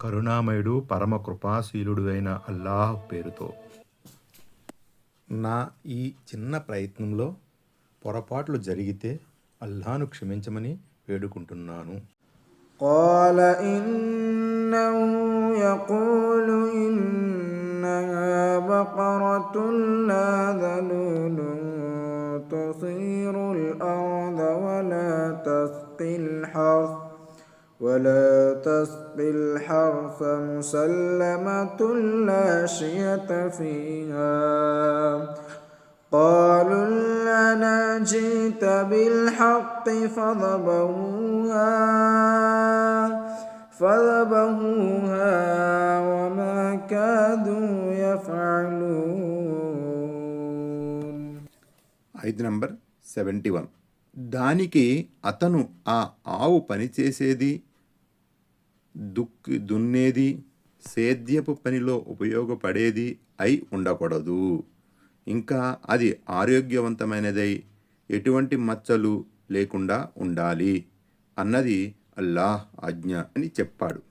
కరుణామయుడు పరమ కృపాశీలుడు అయిన అల్లాహ్ పేరుతో నా ఈ చిన్న ప్రయత్నంలో పొరపాట్లు జరిగితే అల్లాను క్షమించమని వేడుకుంటున్నాను قال إنه يقول إنها بقرة لا ذلول تثير الأرض ولا تسقي الحرث ولا تسقي الحرث مسلمة لا شية فيها قالوا لنا جئت بالحق فضبوها فذبحوها وما كادوا يفعلون ఐదు నంబర్ సెవెంటీ వన్ దానికి అతను ఆ ఆవు పనిచేసేది దుక్కి దున్నేది సేద్యపు పనిలో ఉపయోగపడేది అయి ఉండకూడదు. ఇంకా అది ఆరోగ్యవంతమైనదై ఎటువంటి మచ్చలు లేకుండా ఉండాలి అన్నది అల్లాహ్ ఆజ్ఞ అని చెప్పాడు.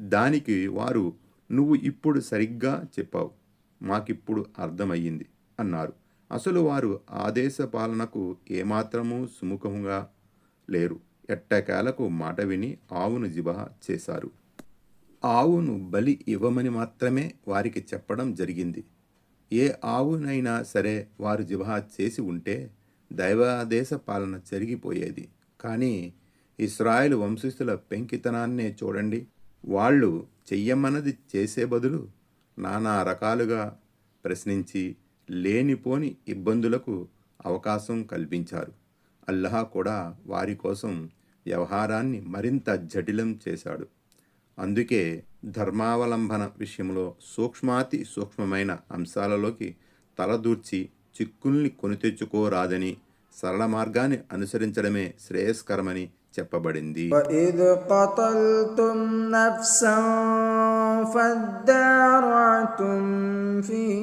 దానికి వారు నువ్వు ఇప్పుడు సరిగ్గా చెప్పావు మాకిప్పుడు అర్థమయ్యింది అన్నారు. అసలు వారు ఆదేశ పాలనకు ఏమాత్రమూ సుముఖంగా లేరు. ఎట్టకేలకు మాట విని ఆవును జిబహ చేశారు. ఆవును బలి ఇవ్వమని మాత్రమే వారికి చెప్పడం జరిగింది. ఏ ఆవునైనా సరే వారు జిబహ చేసి ఉంటే దైవాదేశ పాలన జరిగిపోయేది. కానీ ఇస్రాయేల్ వంశస్థుల పెంకితనాన్నే చూడండి. వాళ్ళు చెయ్యమన్నది చేసే బదులు నానా రకాలుగా ప్రశ్నించి లేనిపోని ఇబ్బందులకు అవకాశం కల్పించారు. అల్లాహ్ కూడా వారి కోసం వ్యవహారాన్ని మరింత జటిలం చేశాడు అందుకే ధర్మావలంబన విషయంలో సూక్ష్మాతి సూక్ష్మమైన అంశాలలోకి తలదూర్చి చిక్కుల్ని కొని తెచ్చుకోరాదని సరళ మార్గాన్ని అనుసరించడమే శ్రేయస్కరమని చెప్పబడింది وإذ قتلتم نفسا فادارعتم فيها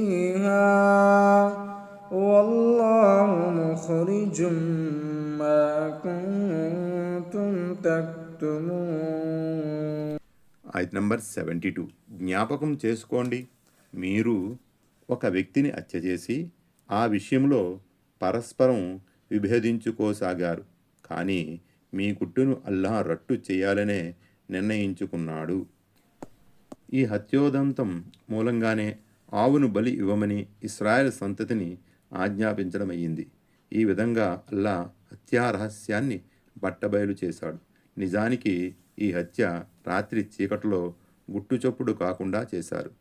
ఐదు నంబర్ సెవెంటీ టూ జ్ఞాపకం చేసుకోండి. మీరు ఒక వ్యక్తిని హత్య చేసి ఆ విషయంలో పరస్పరం విభేదించుకోసాగారు. కానీ మీ గుట్టును అల్లాహ్ రట్టు చేయాలనే నిర్ణయించుకున్నాడు. ఈ హత్యోదంతం మూలంగానే ఆవును బలి ఇవ్వమని ఇస్రాయల్ సంతతిని ఆజ్ఞాపించడమయ్యింది. ఈ విధంగా అల్లా హత్యా రహస్యాన్ని బట్టబయలు చేశాడు. నిజానికి ఈ హత్య రాత్రి చీకటిలో గుట్టుచొప్పుడు కాకుండా చేశారు.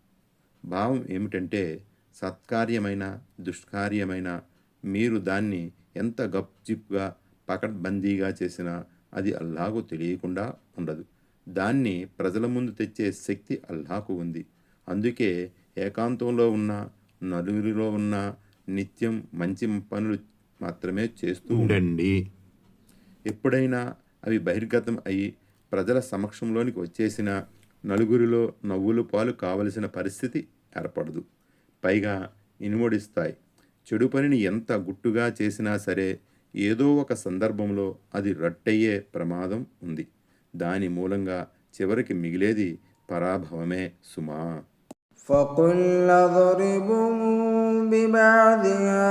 భావం ఏమిటంటే సత్కార్యమైన దుష్కార్యమైన మీరు దాన్ని ఎంత గప్చిప్గా పకడ్బందీగా చేసినా అది అల్లాకు తెలియకుండా ఉండదు. దాన్ని ప్రజల ముందు తెచ్చే శక్తి అల్లాకు ఉంది. అందుకే ఏకాంతంలో ఉన్న నలుగురిలో ఉన్న నిత్యం మంచి పనులు మాత్రమే చేస్తూ ఉండండి. ఎప్పుడైనా అవి బహిర్గతం అయి ప్రజల సమక్షంలోనికి వచ్చేసిన నలుగురిలో నవ్వులు పాలు కావలసిన పరిస్థితి ఏర్పడదు పైగా ఇనుమడిస్తాయి చెడు పనిని ఎంత గుట్టుగా చేసినా సరే ఏదో ఒక సందర్భంలో అది రట్టయ్యే ప్రమాదం ఉంది దాని మూలంగా చివరికి మిగిలేది పరాభవమే సుమా فقل اضربوا ببعضها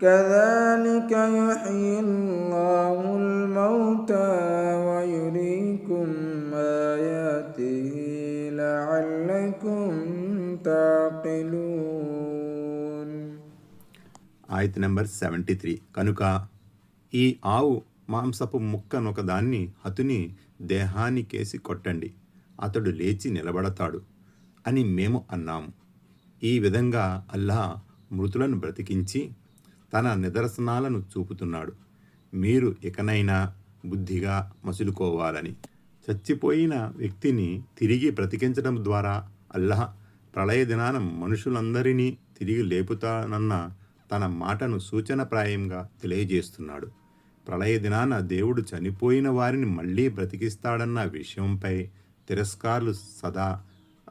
كذلك يحيي الله الموتى ويريكم آياته لعلكم تعقلون ఆయత నెంబర్ సెవెంటీ త్రీ కనుక ఈ ఆవు మాంసపు ముక్కనొకదాన్ని హతుని దేహానికేసి కొట్టండి అతడు లేచి నిలబడతాడు అని మేము అన్నాము ఈ విధంగా అల్లా మృతులను బ్రతికించి తన నిదర్శనాలను చూపుతున్నాడు. మీరు ఇకనైనా బుద్ధిగా మసులుకోవాలని. చచ్చిపోయిన వ్యక్తిని తిరిగి బ్రతికించడం ద్వారా అల్లాహ్ ప్రళయ దినాన మనుషులందరినీ తిరిగి లేపుతానన్న తన మాటను సూచనప్రాయంగా తెలియజేస్తున్నాడు. ప్రళయ దినాన దేవుడు చనిపోయిన వారిని మళ్ళీ బ్రతికిస్తాడన్న విషయంపై తిరస్కారులు సదా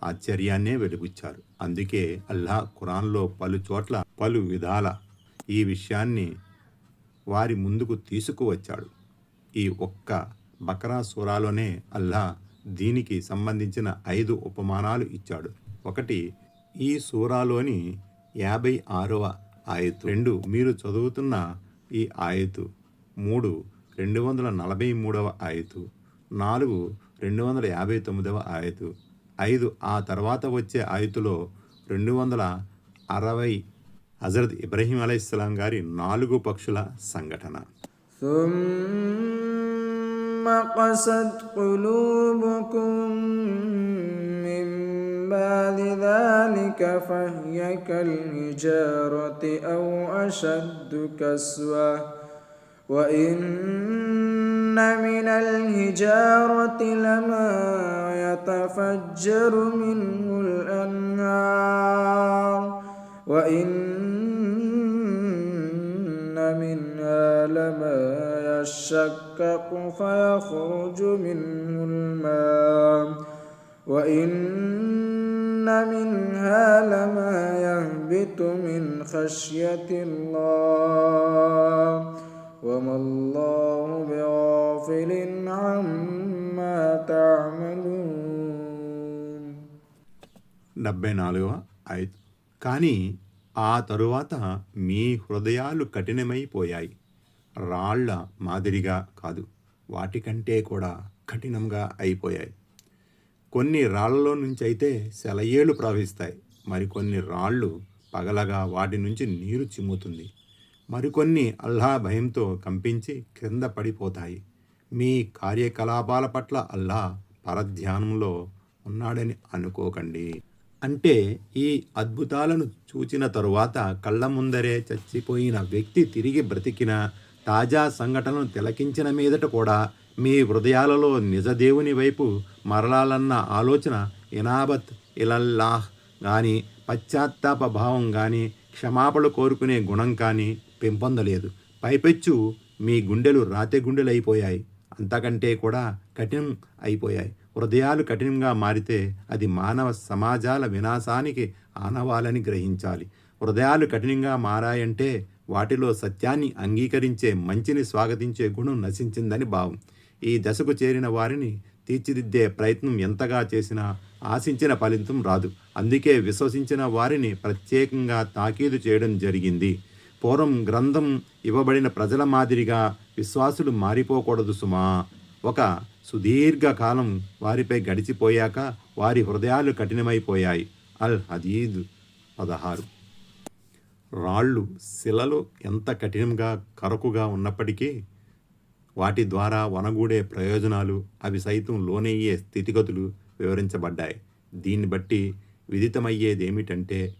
ఆశ్చర్యాన్నే వెలుగుచ్చారు అందుకే అల్లా ఖురాన్లో పలు చోట్ల పలు విధాల ఈ విషయాన్ని వారి ముందుకు తీసుకువచ్చాడు. ఈ ఒక్క బకరా సూరాలోనే అల్లా దీనికి సంబంధించిన ఐదు ఉపమానాలు ఇచ్చాడు. ఒకటి ఈ సూరాలోని యాభై ఆరవ ఆయతు. రెండు మీరు చదువుతున్న ఈ ఆయతు. మూడు రెండు వందల నలభై మూడవ ఆయతు. నాలుగు రెండు వందల యాభై తొమ్మిదవ ఆయతు. ఐదు ఆ తర్వాత వచ్చే ఆయతులో రెండు వందల అరవై హజరత్ ఇబ్రహీం అలైహిస్సలాం గారి నాలుగు పక్షుల సంఘటన ثم قست قلوبكم من بعد ذلك فهي كالحجارة أو أشد كسوة وإن من الحجارة لما يتفجر منه الأنهار وإن منها لما يشكك فيخرج منه الماء وإن منها لما يهبط من خشية الله وما الله بغافل عما تعملون డెబ్బై నాలుగవ ఐదు కానీ ఆ తరువాత మీ హృదయాలు కఠినమైపోయాయి రాళ్ళ మాదిరిగా కాదు వాటికంటే కూడా కఠినంగా అయిపోయాయి. కొన్ని రాళ్ళలో నుంచి అయితే సెలయేళ్ళు ప్రవహిస్తాయి. మరికొన్ని రాళ్ళు పగలగా వాటి నుంచి నీరు చిమ్ముతుంది. మరికొన్ని అల్లా భయంతో కంపించి క్రింద పడిపోతాయి. మీ కార్యకలాపాల పట్ల అల్లా పరధ్యానంలో ఉన్నాడని అనుకోకండి. అంటే ఈ అద్భుతాలను చూచిన తరువాత కళ్ళ ముందరే చచ్చిపోయిన వ్యక్తి తిరిగి బ్రతికిన తాజా సంఘటనను తిలకించిన మీదట కూడా మీ హృదయాలలో నిజదేవుని వైపు మరలాలన్న ఆలోచన ఇనాబత్ ఇలల్లాహ్ కానీ పశ్చాత్తాప భావం కానీ క్షమాపణ కోరుకునే గుణం కానీ పెంపొందలేదు. పైపెచ్చు మీ గుండెలు రాతి అయిపోయాయి అంతకంటే కూడా కఠినం అయిపోయాయి. హృదయాలు కఠినంగా మారితే అది మానవ సమాజాల వినాశానికి ఆనవాలని గ్రహించాలి. హృదయాలు కఠినంగా మారాయంటే వాటిలో సత్యాన్ని అంగీకరించే మంచిని స్వాగతించే గుణం నశించిందని భావం. ఈ దశకు చేరిన వారిని తీర్చిదిద్దే ప్రయత్నం ఎంతగా చేసినా ఆశించిన ఫలితం రాదు. అందుకే విశ్వసించిన వారిని ప్రత్యేకంగా తాకీదు చేయడం జరిగింది. పూర్వం గ్రంథం ఇవ్వబడిన ప్రజల మాదిరిగా విశ్వాసులు మారిపోకూడదు సుమా. ఒక సుదీర్ఘ కాలం వారిపై గడిచిపోయాక వారి హృదయాలు కఠినమైపోయాయి. అల్ హదీద్ పదహారు. రాళ్ళు శిలలు ఎంత కఠినంగా కరకుగా ఉన్నప్పటికీ వాటి ద్వారా వనగూడే ప్రయోజనాలు అవి సైతం లోనయ్యే స్థితిగతులు వివరించబడ్డాయి. దీన్ని బట్టి విదితమయ్యేదేమిటంటే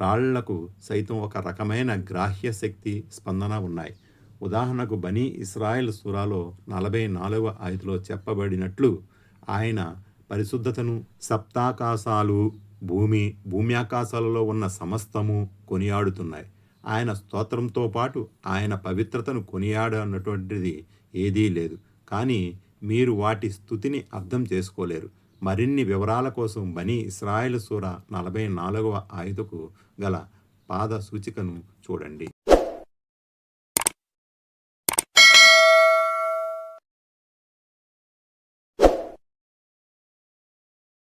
రాళ్ళకు సైతం ఒక రకమైన గ్రాహ్య శక్తి స్పందన ఉన్నాయి. ఉదాహరణకు బనీ ఇస్రాయెల్ సురాలో నలభై నాలుగవ ఆయతిలో చెప్పబడినట్లు ఆయన పరిశుద్ధతను సప్తాకాశాలు భూమి భూమ్యాకాశాలలో ఉన్న సమస్తము కొనియాడుతున్నాయి. ఆయన స్తోత్రంతో పాటు ఆయన పవిత్రతను కొనియాడన్నటువంటిది ఏదీ లేదు. కానీ మీరు వాటి స్థుతిని అర్థం చేసుకోలేరు. మరిన్ని వివరాల కోసం బనీ ఇస్రాయేల్ సూర నలభై నాలుగవ ఆయుధకు గల పాద సూచికను చూడండి.